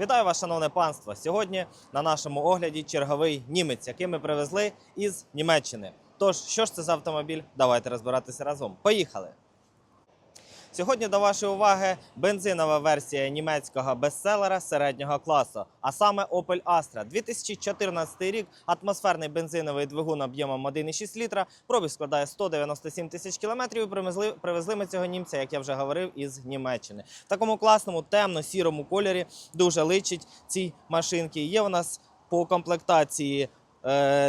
Вітаю вас, шановне панство! Сьогодні на нашому огляді черговий німець, який ми привезли із Німеччини. Тож, що ж це за автомобіль? Давайте розбиратися разом. Поїхали! Сьогодні до вашої уваги бензинова версія німецького бестселера середнього класу, а саме Opel Astra. 2014 рік, атмосферний бензиновий двигун об'ємом 1,6 літра, пробіг складає 197 тисяч кілометрів. і Привезли, привезли ми цього німця, як я вже говорив, із Німеччини. В такому класному темно-сірому кольорі дуже личить цій машинки. Є у нас по комплектації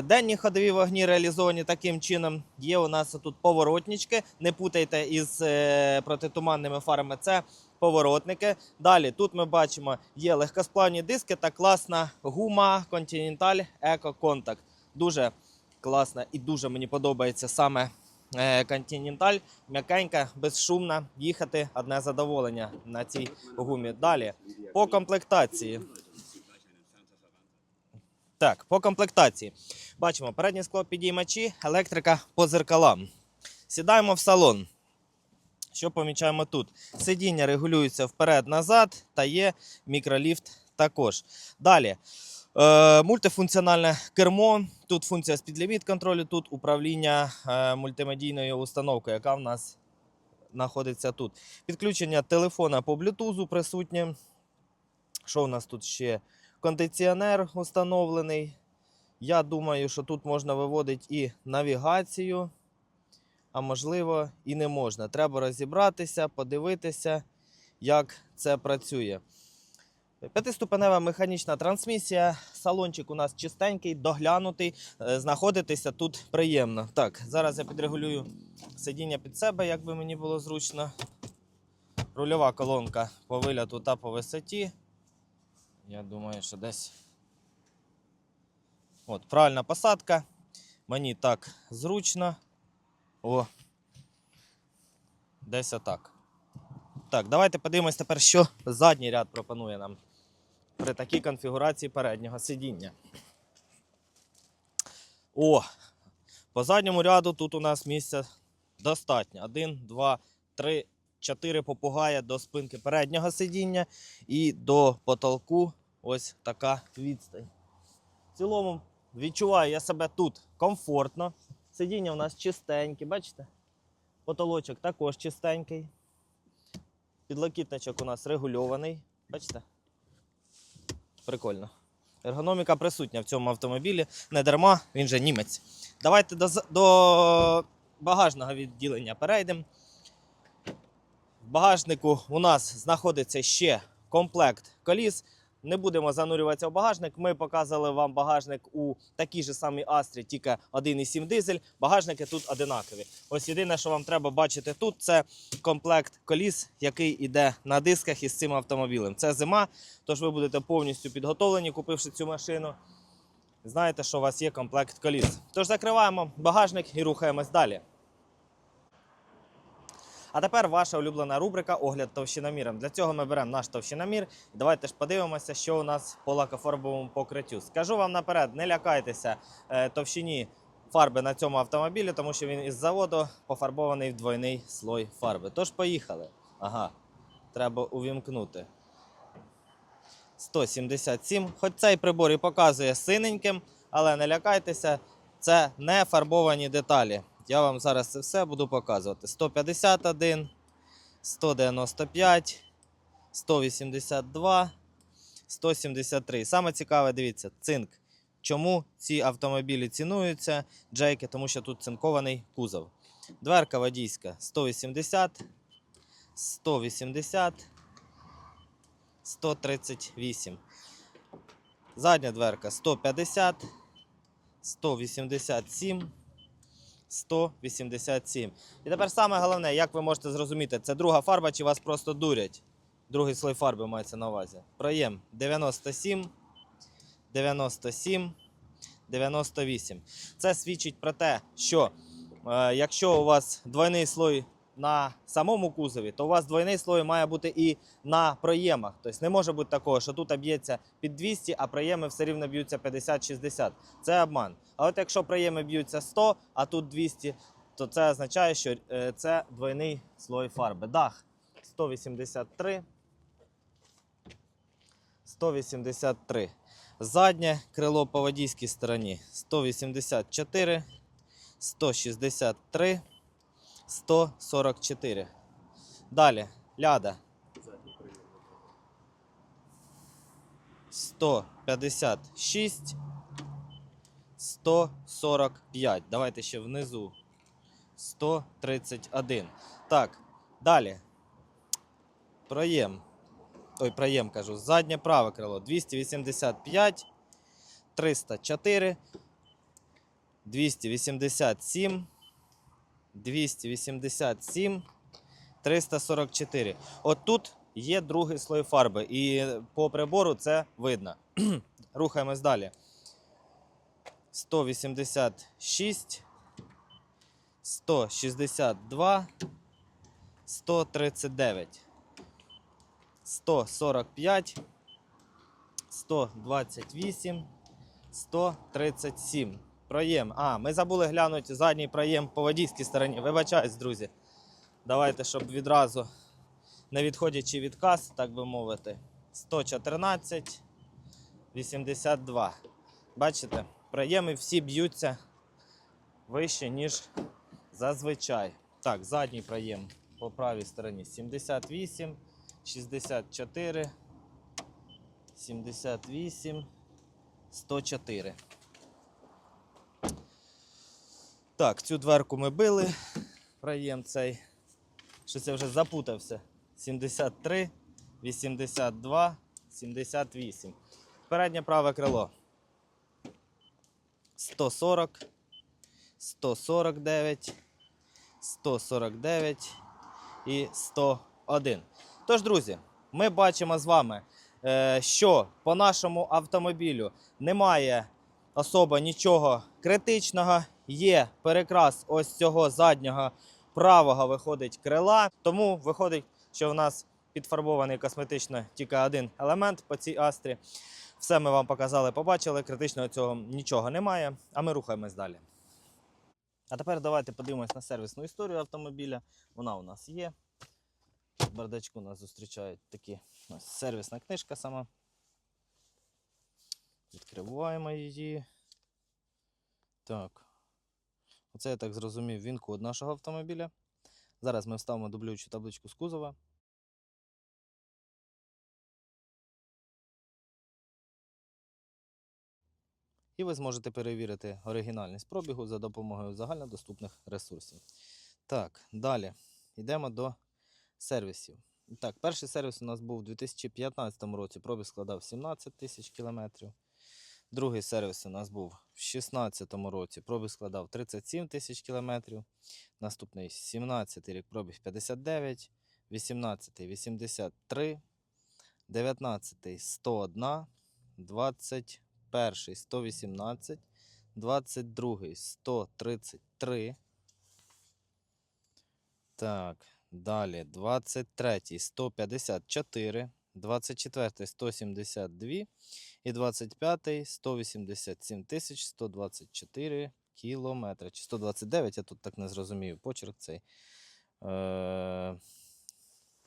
Денні ходові вогні реалізовані таким чином. Є у нас тут поворотнички. Не путайте із е, протитуманними фарами. Це поворотники. Далі тут ми бачимо є легкосплавні диски та класна гума Continental Eco Contact. Дуже класна і дуже мені подобається саме е, Continental. М'якенька, безшумна. Їхати одне задоволення на цій гумі. Далі по комплектації. Так, по комплектації. Бачимо переднє скло підіймачі, електрика по зеркалам. Сідаємо в салон. Що помічаємо тут? Сидіння регулюється вперед-назад та є мікроліфт також. Далі. Е, мультифункціональне кермо. Тут функція спідліміт контролю, тут управління е, мультимедійною установкою, яка в нас знаходиться тут. Підключення телефона по блютузу присутнє. Що у нас тут ще? Кондиціонер установлений. Я думаю, що тут можна виводити і навігацію, а можливо, і не можна. Треба розібратися, подивитися, як це працює. П'ятиступенева механічна трансмісія. Салончик у нас чистенький, доглянутий. Е, Знаходитися тут приємно. Так, зараз я підрегулюю сидіння під себе, як би мені було зручно. Рульова колонка по виляту та по висоті. Я думаю, що десь. От, правильна посадка. Мені так зручно. О. Десь отак. Так, давайте подивимось тепер, що задній ряд пропонує нам при такій конфігурації переднього сидіння. О! По задньому ряду тут у нас місця достатньо. Один, два, три, чотири попугая до спинки переднього сидіння і до потолку ось така відстань. В цілому відчуваю я себе тут комфортно. Сидіння у нас чистеньке, бачите? Потолочок також чистенький. Підлокітничок у нас регульований. Бачите? Прикольно. Ергономіка присутня в цьому автомобілі. Не дарма, він же німець. Давайте до, до багажного відділення перейдемо. В багажнику у нас знаходиться ще комплект коліс. Не будемо занурюватися в багажник. Ми показали вам багажник у такій же самій Астрі, тільки 1,7 дизель. Багажники тут одинакові. Ось єдине, що вам треба бачити тут, це комплект коліс, який йде на дисках із цим автомобілем. Це зима, тож ви будете повністю підготовлені, купивши цю машину. Знаєте, що у вас є комплект коліс. Тож закриваємо багажник і рухаємось далі. А тепер ваша улюблена рубрика Огляд товщиноміром. Для цього ми беремо наш товщиномір. Давайте ж подивимося, що у нас по лакофарбовому покриттю. Скажу вам наперед, не лякайтеся е, товщині фарби на цьому автомобілі, тому що він із заводу пофарбований в двойний слой фарби. Тож поїхали. Ага, треба увімкнути. 177. Хоч цей прибор і показує синеньким, але не лякайтеся, це не фарбовані деталі. Я вам зараз це все буду показувати. 151, 195, 182, 173. Саме цікаве, дивіться, цинк. Чому ці автомобілі цінуються? Джейки, тому що тут цинкований кузов. Дверка водійська 180, 180, 138. Задня дверка 150, 187. 187. І тепер саме головне, як ви можете зрозуміти, це друга фарба чи вас просто дурять. Другий слой фарби мається на увазі. Проєм 97, 97, 98. Це свідчить про те, що е, якщо у вас двойний слой на самому кузові, то у вас двойний слой має бути і на проємах. Тобто не може бути такого, що тут б'ється під 200, а проєми все рівно б'ються 50-60. Це обман. А от якщо проєми б'ються 100, а тут 200, то це означає, що е, це двойний слой фарби. Дах 183, 183. Заднє крило по водійській стороні 184, 163, 144. Далі ляда 156, 145. Давайте ще внизу. 131. Так, далі. Проєм. Ой, проєм кажу. Заднє праве крило 285, 304, 287, 287, 344. От тут є другий слой фарби, і по прибору це видно. Рухаємось далі. 186, 162, 139, 145, 128, 137. Проєм. А, ми забули глянути задній проєм по водійській стороні. Вибачаюсь, друзі. Давайте, щоб відразу, не відходячи від кас, так би мовити. 114, 82. Бачите, проєми всі б'ються вище, ніж зазвичай. Так, задній проєм по правій стороні 78, 64, 78, 104. Так, цю дверку ми били. Проєм цей. Щось я вже запутався. 73, 82, 78. Переднє праве крило. 140, 149, 149 і 101. Тож, друзі, ми бачимо з вами, е, що по нашому автомобілю немає особо нічого критичного. Є перекрас ось цього заднього правого виходить крила. Тому виходить, що в нас підфарбований косметично тільки один елемент по цій астрі. Все ми вам показали, побачили. Критичного цього нічого немає. А ми рухаємось далі. А тепер давайте подивимось на сервісну історію автомобіля. Вона у нас є. В бардачку нас зустрічають такі ось сервісна книжка сама. Відкриваємо її. Так. Оце я так зрозумів він код нашого автомобіля. Зараз ми вставимо дублюючу табличку з кузова. І ви зможете перевірити оригінальність пробігу за допомогою загальнодоступних ресурсів. Так, далі йдемо до сервісів. Так, перший сервіс у нас був у 2015 році. Пробіг складав 17 тисяч кілометрів. Другий сервіс у нас був в 2016 році. Пробіг складав 37 тисяч кілометрів. Наступний 17 рік пробіг 59, 18 83, 19 101, 21 118, 22 133. Так, далі 23 154, 24 172 і 25 187 тисяч 124 кілометри. Чи 129, я тут так не зрозумів, почерк цей. Е,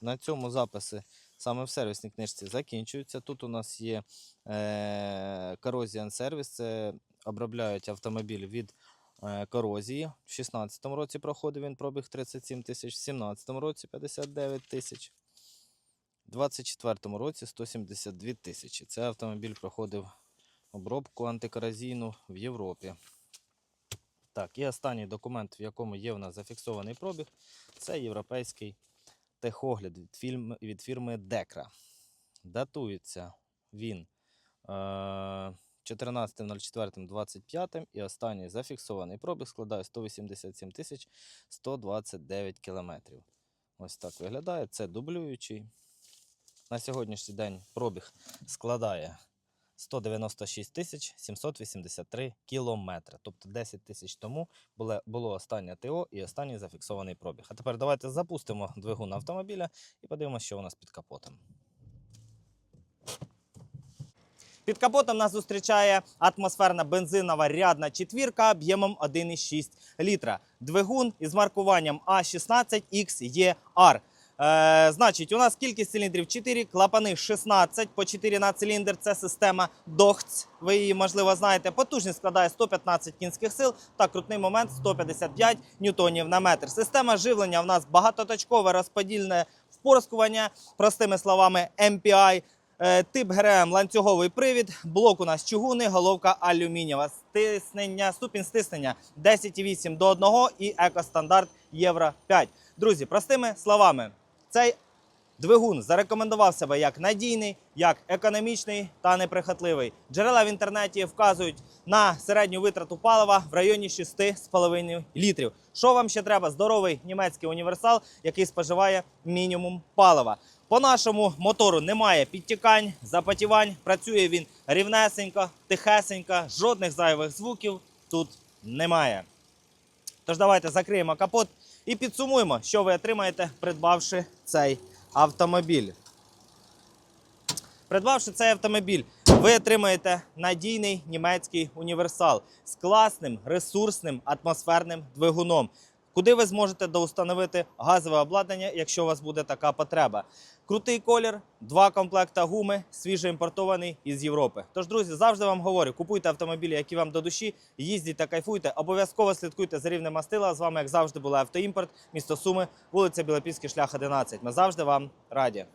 на цьому записи саме в сервісній книжці закінчуються. Тут у нас є е, Corrosion Service, це обробляють автомобіль від е, корозії. В 2016 році проходив він пробіг 37 тисяч, в 2017 році 59 тисяч. У 2024 році 172 тисячі. Це автомобіль проходив обробку антикоразійну в Європі. Так, і останній документ, в якому є в нас зафіксований пробіг, це європейський техогляд від, фільм, від фірми Декра. Датується він е, 14.04.25 і останній зафіксований пробіг складає 187 тисяч 129 кілометрів. Ось так виглядає. Це дублюючий. На сьогоднішній день пробіг складає 196 тисяч 783 кілометри. Тобто 10 тисяч тому було останнє ТО і останній зафіксований пробіг. А тепер давайте запустимо двигун автомобіля і подивимося, що у нас під капотом. Під капотом нас зустрічає атмосферна бензинова рядна четвірка об'ємом 1,6 літра. Двигун із маркуванням А16XER. Е, значить, у нас кількість циліндрів 4, клапани 16, по 4 на циліндр. Це система DOHC, ви її, можливо, знаєте. Потужність складає 115 кінських сил та крутний момент 155 ньютонів на метр. Система живлення в нас багатоточкове розподільне впорскування, простими словами, MPI. Е, Тип ГРМ ланцюговий привід, блок у нас чугуни, головка алюмінієва. Стиснення, ступінь стиснення 10,8 до 1 і екостандарт Євро 5. Друзі, простими словами, цей двигун зарекомендував себе як надійний, як економічний та неприхотливий. Джерела в інтернеті вказують на середню витрату палива в районі 6,5 літрів. Що вам ще треба? Здоровий німецький універсал, який споживає мінімум палива. По нашому мотору немає підтікань, запотівань. Працює він рівнесенько, тихесенько, жодних зайвих звуків тут немає. Тож давайте закриємо капот і підсумуємо, що ви отримаєте, придбавши цей автомобіль. Придбавши цей автомобіль, ви отримаєте надійний німецький універсал з класним, ресурсним, атмосферним двигуном, куди ви зможете доустановити газове обладнання, якщо у вас буде така потреба. Крутий колір, два комплекта гуми, свіжоімпортований із Європи. Тож, друзі, завжди вам говорю: купуйте автомобілі, які вам до душі, їздіть та кайфуйте. Обов'язково слідкуйте за рівнем мастила. З вами, як завжди, була автоімпорт, місто Суми, вулиця Білопільський, шлях 11. Ми завжди вам раді.